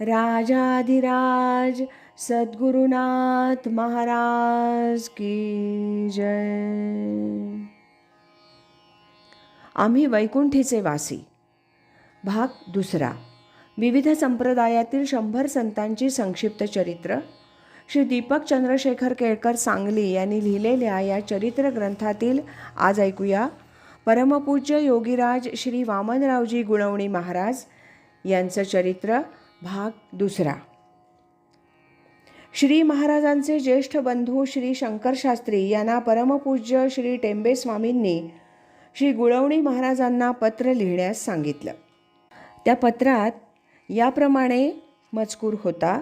राजाधिराज सद्गुरुनाथ महाराज की जय. आम्ही वैकुंठीचे वासी. भाग दुसरा. विविध संप्रदायातील शंभर संतांची संक्षिप्त चरित्र. श्री दीपक चंद्रशेखर केळकर सांगली यांनी लिहिलेल्या या चरित्र ग्रंथातील आज ऐकूया. परमपूज्य योगीराज श्री वामनरावजी गुणवणी महाराज यांचं चरित्र भाग दुसरा. श्री महाराजांचे ज्येष्ठ बंधू श्री शंकरशास्त्री यांना परमपूज्य श्री टेंबे स्वामींनी श्री गुळवणी महाराजांना पत्र लिहिण्यास सांगितलं. त्या पत्रात याप्रमाणे मजकूर होता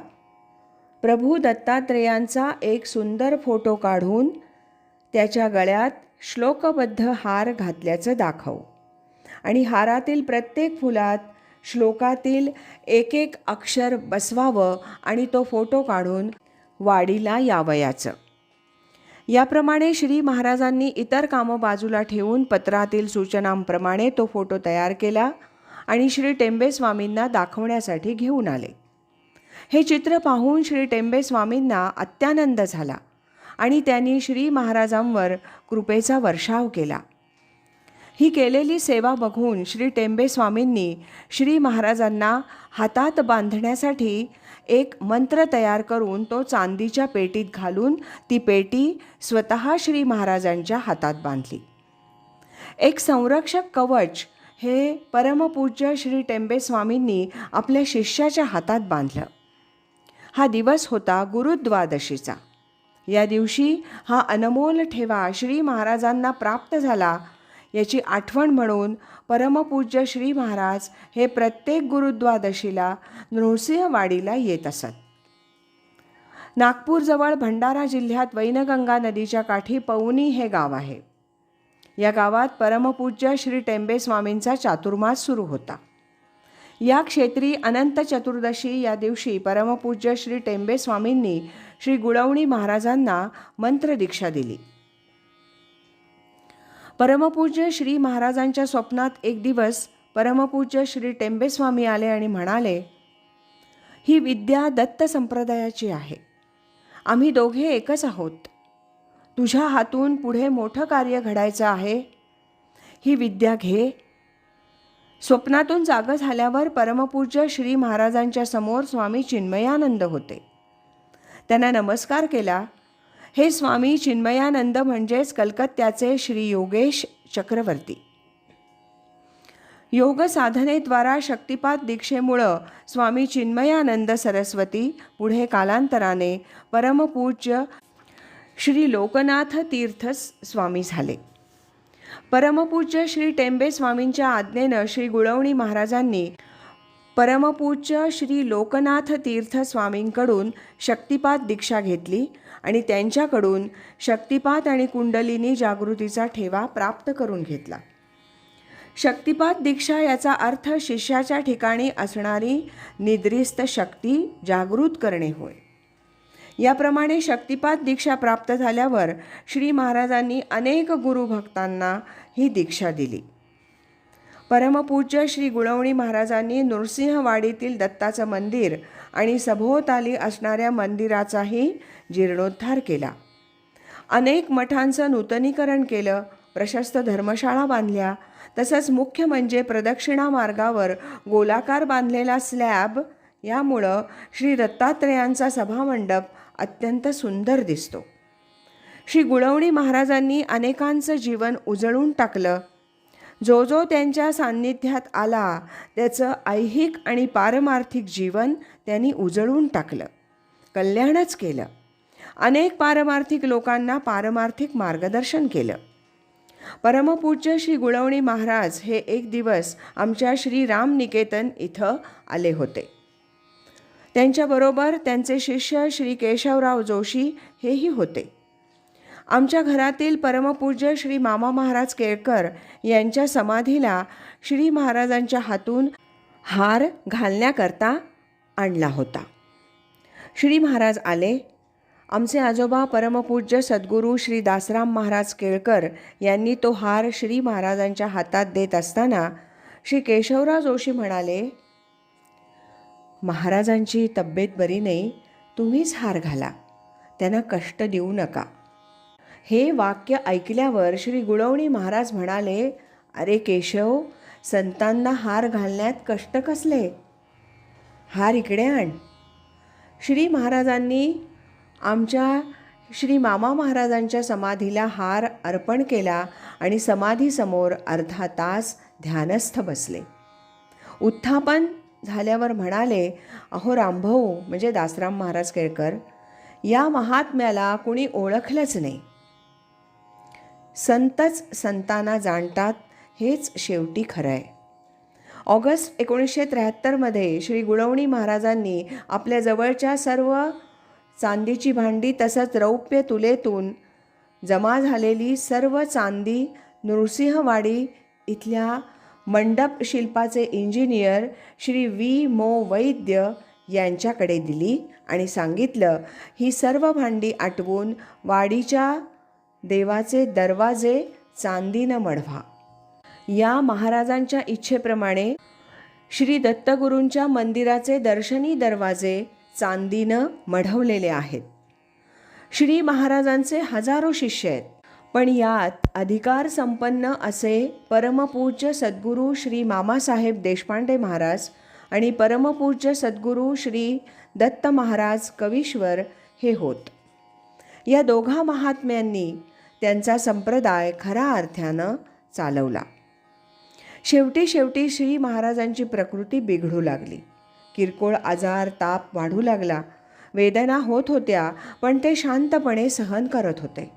प्रभू दत्तात्रेयांचा एक सुंदर फोटो काढून त्याच्या गळ्यात श्लोकबद्ध हार घातल्याचं दाखव आणि हारातील प्रत्येक फुलात श्लोकातील एक एक अक्षर बसवावं आणि तो फोटो काढून वाडीला यावयाचं. याप्रमाणे श्री महाराजांनी इतर कामं बाजूला ठेवून पत्रातील सूचनांप्रमाणे तो फोटो तयार केला आणि श्री टेंबेस्वामींना दाखवण्यासाठी घेऊन आले. हे चित्र पाहून श्री टेंबेस्वामींना अत्यानंद झाला आणि त्यांनी श्री महाराजांवर कृपेचा वर्षाव केला. ही केलेली सेवा बघून श्री टेंबे स्वामींनी श्री महाराजांना हातात बांधण्यासाठी एक मंत्र तयार करून तो चांदीच्या पेटीत घालून ती पेटी स्वतः श्री महाराजांच्या हातात बांधली. एक संरक्षक कवच हे परमपूज्य श्री टेंबे स्वामींनी आपल्या शिष्याच्या हातात बांधलं. हा दिवस होता गुरुद्वादशीचा. या दिवशी हा अनमोल ठेवा श्री महाराजांना प्राप्त झाला याची आठवण म्हणून परमपूज्य श्री महाराज हे प्रत्येक गुरुद्वादशीला नृसिंहवाडीला येत असत. नागपूरजवळ भंडारा जिल्ह्यात वैनगंगा नदीच्या काठी पवनी हे गाव आहे. या गावात परमपूज्य श्री टेंबे स्वामींचा चातुर्मास सुरू होता. या क्षेत्री अनंत चतुर्दशी या दिवशी परमपूज्य श्री टेंबे स्वामींनी श्री गुळवणी महाराजांना मंत्रदीक्षा दिली. परमपूज्य श्री महाराजांच्या स्वप्नात एक दिवस परमपूज्य श्री टेंबेस्वामी आले आणि म्हणाले ही विद्या दत्त संप्रदायाची आहे. आम्ही दोघे एकच आहोत. तुझ्या हातून पुढे मोठं कार्य घडायचं आहे. ही विद्या घे. स्वप्नातून जागं झाल्यावर परमपूज्य श्री महाराजांच्या समोर स्वामी चिन्मयानंद होते. त्यांना नमस्कार केला हे स्वामी चिन्मयानंद म्हणजेच कलकत्त्याचे श्री योगेश चक्रवर्ती. योग साधनेद्वारा शक्तिपात दीक्षेमुळं स्वामी चिन्मयानंद सरस्वती पुढे कालांतराने परमपूज्य श्री लोकनाथ तीर्थ स्वामी झाले. परमपूज्य श्री टेंबे स्वामींच्या आज्ञेनं श्री गुळवणी महाराजांनी परमपूज्य श्री लोकनाथ तीर्थ स्वामींकडून शक्तिपात दीक्षा घेतली आणि त्यांच्याकडून शक्तिपात आणि कुंडलिनी जागृतीचा ठेवा प्राप्त करून घेतला. शक्तिपात दीक्षा याचा अर्थ शिष्याच्या ठिकाणी असणारी निद्रिस्त शक्ती जागृत करणे होय. याप्रमाणे शक्तिपात दीक्षा प्राप्त झाल्यावर श्री महाराजांनी अनेक गुरुभक्तांना ही दीक्षा दिली. परमपूज्य श्री गुळवणी महाराजांनी नृसिंहवाडीतील दत्ताचं मंदिर आणि सभोवताली असणाऱ्या मंदिराचाही जीर्णोद्धार केला. अनेक मठांचं नूतनीकरण केलं प्रशस्त धर्मशाळा बांधल्या तसंच मुख्य म्हणजे प्रदक्षिणा मार्गावर गोलाकार बांधलेला स्लॅब यामुळं श्री दत्तात्रेयांचा सभामंडप अत्यंत सुंदर दिसतो. श्री गुळवणी महाराजांनी अनेकांचं जीवन उजळून टाकलं जो जो त्यांच्या सान्निध्यात आला त्याचं ऐहिक आणि पारमार्थिक जीवन त्यांनी उजळून टाकलं. कल्याणच केलं. अनेक पारमार्थिक लोकांना पारमार्थिक मार्गदर्शन केलं. परमपूज्य श्री गुळवणी महाराज हे एक दिवस आमच्या श्री राम निकेतन इथं आले होते. त्यांच्याबरोबर त्यांचे शिष्य श्री केशवराव जोशी हेही होते. आमच्या घरातील परमपूज्य श्री मामा महाराज केळकर यांच्या समाधीला श्री महाराजांच्या हातून हार घालण्याकरता आणला होता. श्री महाराज आले. आमचे आजोबा परमपूज्य सद्गुरू श्री दासराम महाराज केळकर यांनी तो हार श्री महाराजांच्या हातात देत असताना श्री केशवराव जोशी म्हणाले महाराजांची तब्येत बरी नाही तुम्हीच हार घाला. त्यांना कष्ट देऊ नका. हे वाक्य ऐकल्यावर श्री गुळवणी महाराज म्हणाले अरे केशव संतांना हार घालण्यात कष्ट कसले? हार इकडे आण. श्री महाराजांनी आमच्या श्री मामा महाराजांच्या समाधीला हार अर्पण केला आणि समाधीसमोर अर्धा तास ध्यानस्थ बसले. उत्थापन झाल्यावर म्हणाले अहो रामभाऊ म्हणजे दासराम महाराज केळकर या महात्म्याला कुणी ओळखलंच नाही. संतच संतांना जाणतात हेच शेवटी खरं आहे ऑगस्ट एकोणीसशे त्र्याहत्तरमध्ये श्री गुळवणी महाराजांनी आपल्या जवळच्या सर्व चांदीची भांडी तसंच रौप्य तुलेतून जमा झालेली सर्व चांदी नृसिंहवाडी इथल्या मंडप शिल्पाचे इंजिनियर श्री व्ही. मो. वैद्य यांच्याकडे दिली आणि सांगितलं ही सर्व भांडी आटवून वाडीच्या देवाचे दरवाजे चांदीनं मढवा. या महाराजांच्या इच्छेप्रमाणे श्री दत्तगुरूंच्या मंदिराचे दर्शनी दरवाजे चांदीनं मढवलेले आहेत. श्री महाराजांचे हजारो शिष्य आहेत. पण यात अधिकार संपन्न असे परमपूज्य सद्गुरू श्री मामासाहेब देशपांडे महाराज आणि परमपूज्य सद्गुरू श्री दत्त महाराज कवीश्वर हे होत. या दोघा महात्म्यांनी त्यांचा संप्रदाय खऱ्या अर्थानं चालवला. शेवटी शेवटी श्री महाराजांची प्रकृती बिघडू लागली. किरकोळ आजार ताप वाढू लागला. वेदना होत होत्या पण ते शांतपणे सहन करत होते.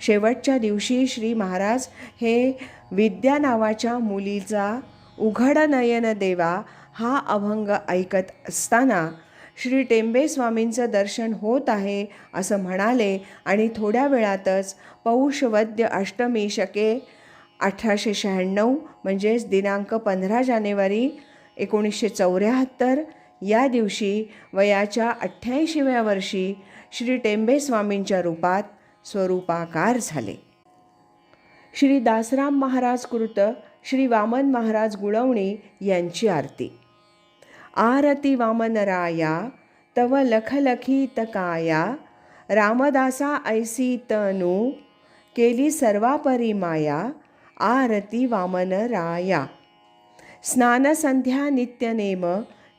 शेवटच्या दिवशी श्री महाराज हे विद्या नावाच्या मुलीचा उघड नयन देवा हा अभंग ऐकत असताना श्री टेंबे स्वामींचं दर्शन होत आहे असं म्हणाले. आणि थोड्या वेळातच पौष वद्य अष्टमी शके अठराशे शहाण्णव म्हणजेच दिनांक पंधरा जानेवारी एकोणीसशे चौऱ्याहत्तर या दिवशी वयाच्या अठ्ठ्याऐंशीव्या वर्षी श्री टेंबे स्वामींच्या रूपात स्वरूपाकार झाले. श्री दासराम महाराज कृत श्री वामन महाराज गुळवणी यांची आरती. आरती वामनराया तव लखलखीतकाया रामदासा ऐसी तनू केली सर्वापरी माया आरती वामनराया। स्नानसंध्या नित्यनेम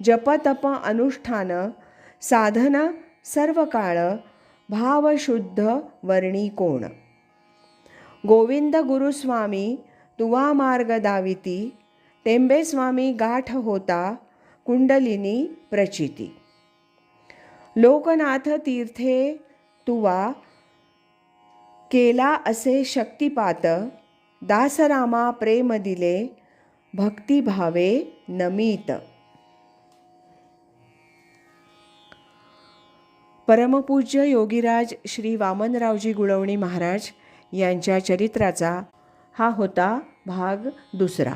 जपतप अनुष्ठान साधन सर्व काळ भावशुद्ध वर्णी कोण गोविंद गुरुस्वामी तुवा मार्ग दाविती टेंबे स्वामी गाठ होता कुंडलिनी प्रचिती। लोकनाथ तीर्थे तुवा केला असे शक्तिपात दासरामा प्रेम दिले भक्तिभावे नमीत। परमपूज्य योगीराज श्री वामनरावजी गुळवणी महाराज यांच्या चरित्राचा हा होता भाग दुसरा।